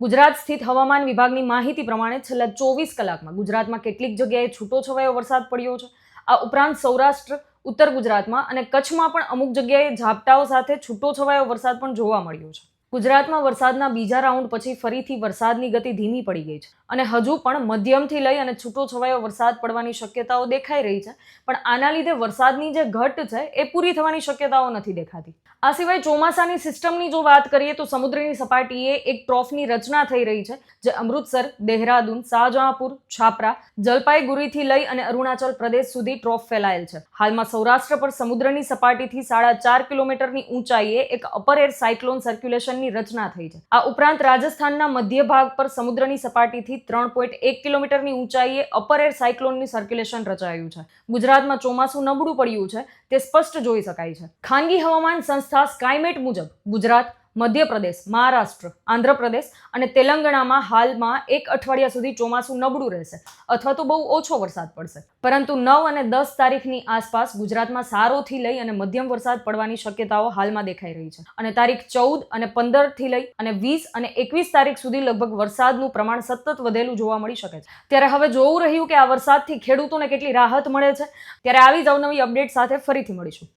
ગુજરાત સ્થિત હવામાન વિભાગની માહિતી પ્રમાણે છેલ્લા ચોવીસ કલાકમાં ગુજરાતમાં કેટલીક જગ્યાએ છૂટો છવાયો વરસાદ પડ્યો છે. આ ઉપરાંત સૌરાષ્ટ્ર, ઉત્તર ગુજરાતમાં અને કચ્છમાં પણ અમુક જગ્યાએ ઝાપટાઓ સાથે છૂટો છવાયો વરસાદ પણ જોવા મળ્યો છે. ગુજરાતમાં વરસાદના બીજા રાઉન્ડ પછી ફરીથી વરસાદની ગતિ ધીમી પડી ગઈ છે. અને હજુ પણ મધ્યમથી લઈ અને છૂટો છવાયો વરસાદ પડવાની શક્યતાઓ દેખાઈ રહી છે. પણ આના લીધે વરસાદની જે ઘટ છે, એ પૂરી થવાની શક્યતાઓ નથી દેખાતી. આ સિવાય ચોમાસાની સિસ્ટમની જો વાત કરીએ તો સમુદ્રની સપાટીએ એક ટ્રોફની રચના થઈ રહી છે, જે અમૃતસર, દેહરાદૂન, શાહજહાંપુર, છાપરા, જલપાઈગુરીથી લઈ અને અરુણાચલ પ્રદેશ સુધી ટ્રોફ ફેલાયેલ છે. હાલમાં સૌરાષ્ટ્ર પર સમુદ્રની સપાટીથી સાડા ચાર કિલોમીટરની ઊંચાઈએ એક અપર એર સાયક્લોન સર્ક્યુલેશનની રચના થઈ છે. આ ઉપરાંત રાજસ્થાનના મધ્ય ભાગ પર સમુદ્રની સપાટીથી ત્રણ પોઈન્ટ એક કિલોમીટરની ઊંચાઈએ અપર એર સાયક્લોનની સર્ક્યુલેશન રચાયું છે. ગુજરાતમાં ચોમાસું નબળું પડ્યું છે, તે સ્પષ્ટ જોઈ શકાય છે. ખાનગી હવામાન સંસ્થા સ્કાયમેટ મુજબ ગુજરાત મધ્યપ્રદેશ, મહારાષ્ટ્ર, આંધ્રપ્રદેશ અને તેલંગાણામાં હાલમાં એક અઠવાડિયા સુધી ચોમાસું નબળું રહેશે અથવા તો બહુ ઓછો વરસાદ પડશે. પરંતુ નવ અને દસ તારીખની આસપાસ ગુજરાતમાં સારોથી લઈ અને મધ્યમ વરસાદ પડવાની શક્યતાઓ હાલમાં દેખાઈ રહી છે. અને તારીખ ચૌદ અને પંદરથી લઈ અને વીસ અને એકવીસ તારીખ સુધી લગભગ વરસાદનું પ્રમાણ સતત વધેલું જોવા મળી શકે છે. ત્યારે હવે જોવું રહ્યું કે આ વરસાદથી ખેડૂતોને કેટલી રાહત મળે છે? ત્યારે આવી જ અવનવી અપડેટ સાથે ફરીથી મળીશું.